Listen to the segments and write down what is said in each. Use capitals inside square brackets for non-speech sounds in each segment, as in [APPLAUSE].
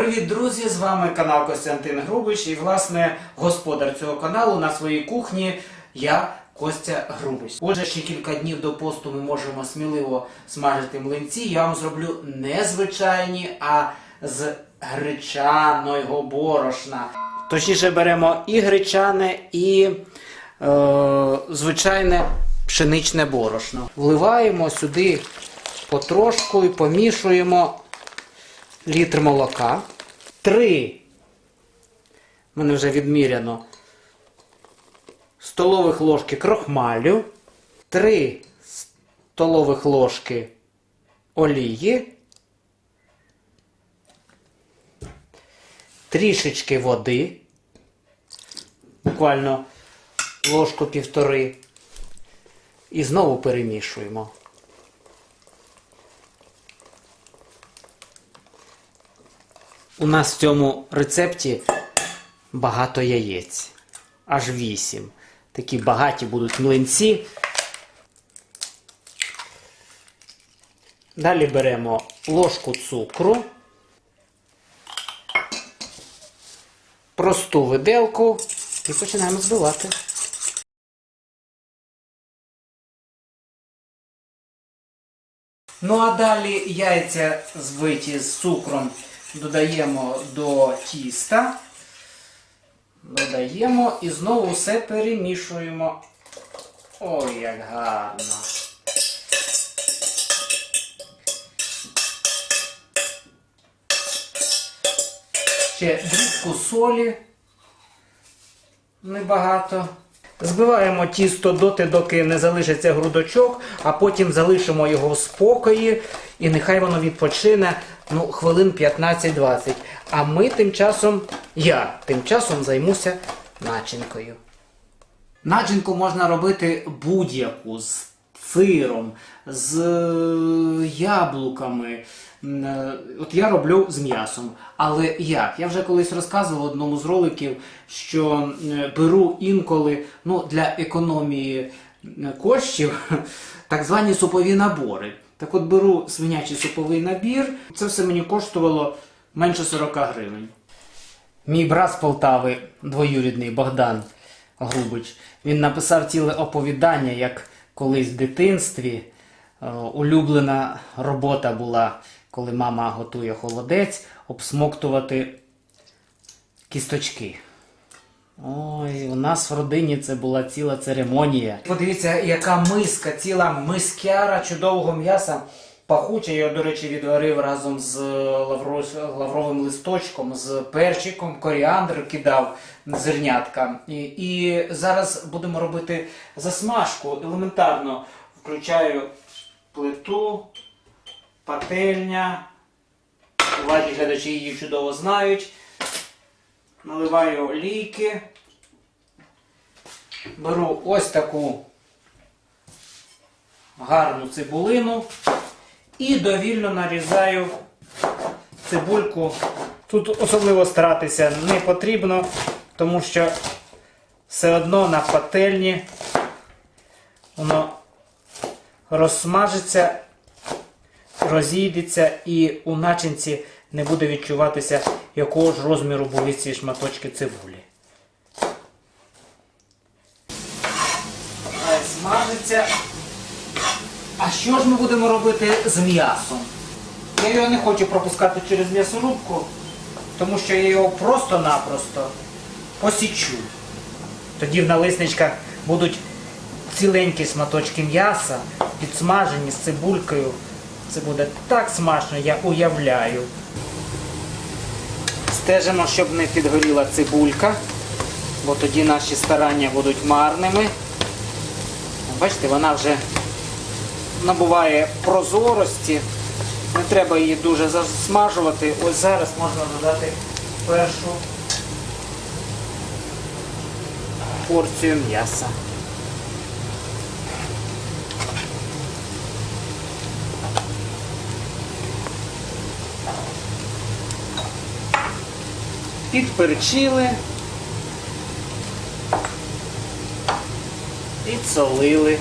Привіт, друзі! З вами канал Костянтин Грубич і, власне, господар цього каналу на своїй кухні я Костя Грубич. Отже, ще кілька днів до посту ми можемо сміливо смажити млинці. Я вам зроблю не звичайні, а з гречаного борошна. Точніше, беремо і гречане, і е, звичайне пшеничне борошно. Вливаємо сюди потрошку і помішуємо літр молока. Три. в мене вже відміряно. Столових ложки крохмалю. Три столових ложки олії. Трішечки води. Буквально ложку півтори. І знову перемішуємо. У нас в цьому рецепті багато яєць. Аж вісім. Такі багаті будуть млинці. Далі беремо ложку цукру, просту виделку і починаємо збивати. Ну а далі яйця збиті з цукром додаємо до тіста. Додаємо і знову все перемішуємо. Ой, як гарно. Ще дрібку солі. Небагато. Збиваємо тісто доти, доки не залишиться грудочок, а потім залишимо його в спокої і нехай воно відпочине ну, хвилин 15-20. А ми тим часом, я тим часом займуся начинкою. Начинку можна робити будь-яку з сиром, з е, яблуками. Е, От я роблю з м'ясом. Але як? Я вже колись розказував в одному з роликів, що беру інколи ну, для економії коштів [LAUGHS] так звані супові набори. Так от беру свинячий суповий набір. Це все мені коштувало менше 40 гривень. Мій брат з Полтави, двоюрідний Богдан Грубич, він написав ціле оповідання, як колись в дитинстві е, улюблена робота була, коли мама готує холодець, обсмоктувати кісточки. Ой, у нас в родині це була ціла церемонія. Подивіться, яка миска, ціла мискяра чудового м'яса. Пахуче, я, до речі, відварив разом з лавро... лавровим листочком, з перчиком, коріандр кидав зернятка. І, і зараз будемо робити засмажку. Елементарно включаю плиту, пательня. Уважні глядачі її чудово знають. Наливаю олійки. Беру ось таку гарну цибулину і довільно нарізаю цибульку. Тут особливо старатися не потрібно, тому що все одно на пательні воно розсмажиться, розійдеться і у начинці не буде відчуватися, якого ж розміру були ці шматочки цибулі. Смажиться. А що ж ми будемо робити з м'ясом? Я його не хочу пропускати через м'ясорубку, тому що я його просто-напросто посічу. Тоді в налисничках будуть ціленькі шматочки м'яса, підсмажені з цибулькою. Це буде так смачно, я уявляю. Стежимо, щоб не підгоріла цибулька, бо тоді наші старання будуть марними. Бачите, вона вже набуває прозорості. Не треба її дуже засмажувати. Ось зараз можна додати першу порцію м'яса. Підперчили, підсолили.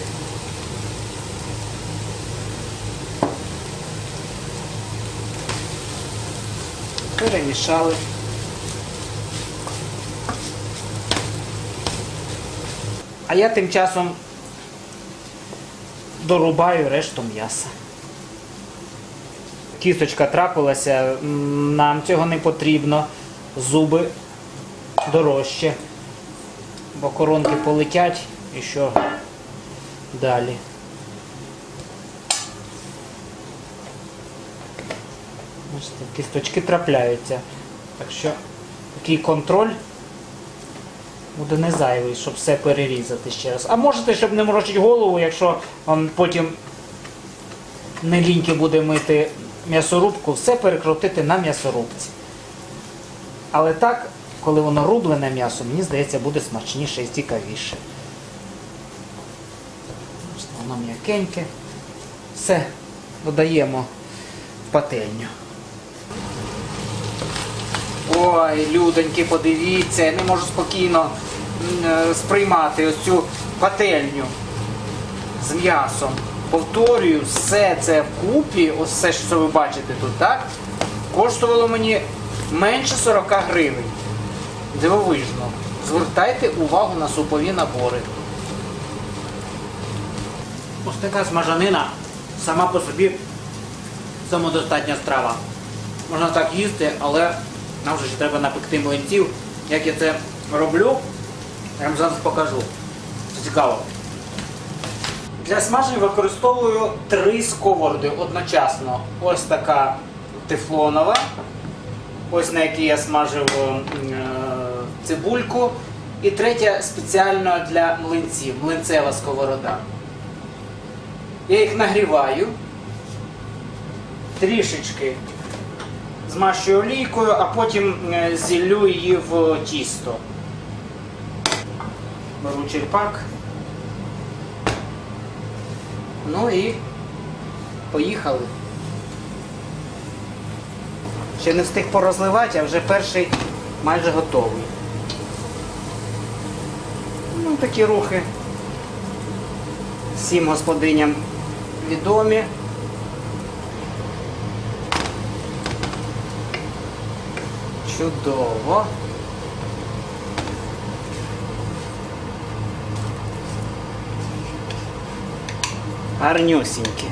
Перемішали. А я тим часом дорубаю решту м'яса. Кісточка трапилася, нам цього не потрібно. Зуби дорожче. Бо коронки полетять і що далі. Бачите, кісточки трапляються. Так що такий контроль буде не зайвий, щоб все перерізати ще раз. А можете, щоб не морочити голову, якщо вам потім не ліньки буде мити м'ясорубку, все перекрутити на м'ясорубці. Але так, коли воно рублене м'ясо, мені здається, буде смачніше і цікавіше. Воно м'якеньке. Все, додаємо в пательню. Ой, людоньки, подивіться, я не можу спокійно е, сприймати ось цю пательню з м'ясом. Повторюю, все це вкупі, ось все, що ви бачите тут, так? Коштувало мені менше 40 гривень. Дивовижно. Звертайте увагу на супові набори. Ось така смажанина сама по собі самодостатня страва. Можна так їсти, але нам вже ще треба напекти млинців. Як я це роблю, я вам зараз покажу. Це цікаво. Для смажень використовую три сковороди одночасно. Ось така тефлонова, ось на якій я смажив е, цибульку. І третя спеціально для млинців, млинцева сковорода. Я їх нагріваю трішечки змащую олійкою, а потім е, зіллю її в тісто. Беру черпак. Ну і поїхали. Ще не встиг порозливати, а вже перший майже готовий. Ну, такі рухи всім господиням відомі. Чудово. Гарнюсінькі.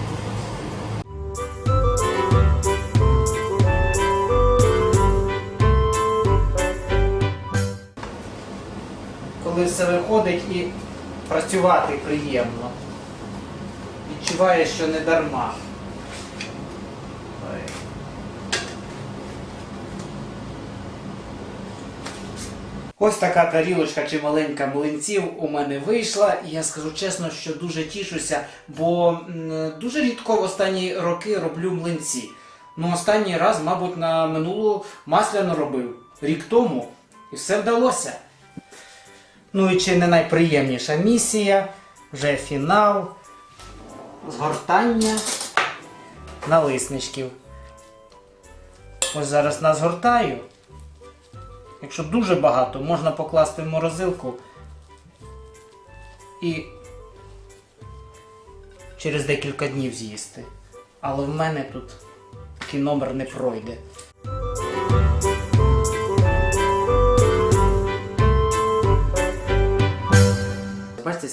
Коли все виходить і працювати приємно. Відчуваєш, що не дарма. Ось така тарілочка чи маленька млинців у мене вийшла, і я скажу чесно, що дуже тішуся, бо дуже рідко в останні роки роблю млинці. Ну, останній раз, мабуть, на минулу масляну робив рік тому, і все вдалося. Ну і чи не найприємніша місія, вже фінал, згортання налисничків. Ось зараз назгортаю. Якщо дуже багато, можна покласти в морозилку і через декілька днів з'їсти. Але в мене тут такий номер не пройде.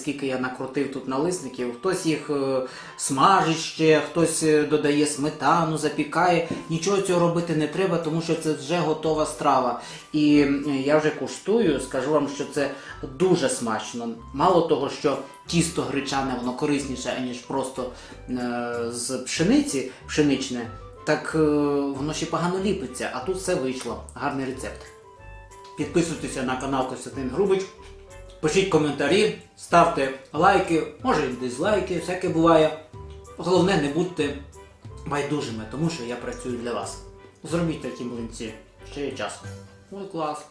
Скільки я накрутив тут налисників. Хтось їх е, смажить ще, хтось е, додає сметану, запікає. Нічого цього робити не треба, тому що це вже готова страва. І я вже куштую, скажу вам, що це дуже смачно. Мало того, що тісто гречане, воно корисніше, ніж просто е, з пшениці пшеничне, так воно ще погано ліпиться, а тут все вийшло. Гарний рецепт. Підписуйтеся на канал Костянтин Грубич. Пишіть коментарі, ставте лайки, може і дизлайки, всяке буває. Головне, не будьте байдужими, тому що я працюю для вас. Зробіть такі млинці, ще є час. Ой, клас.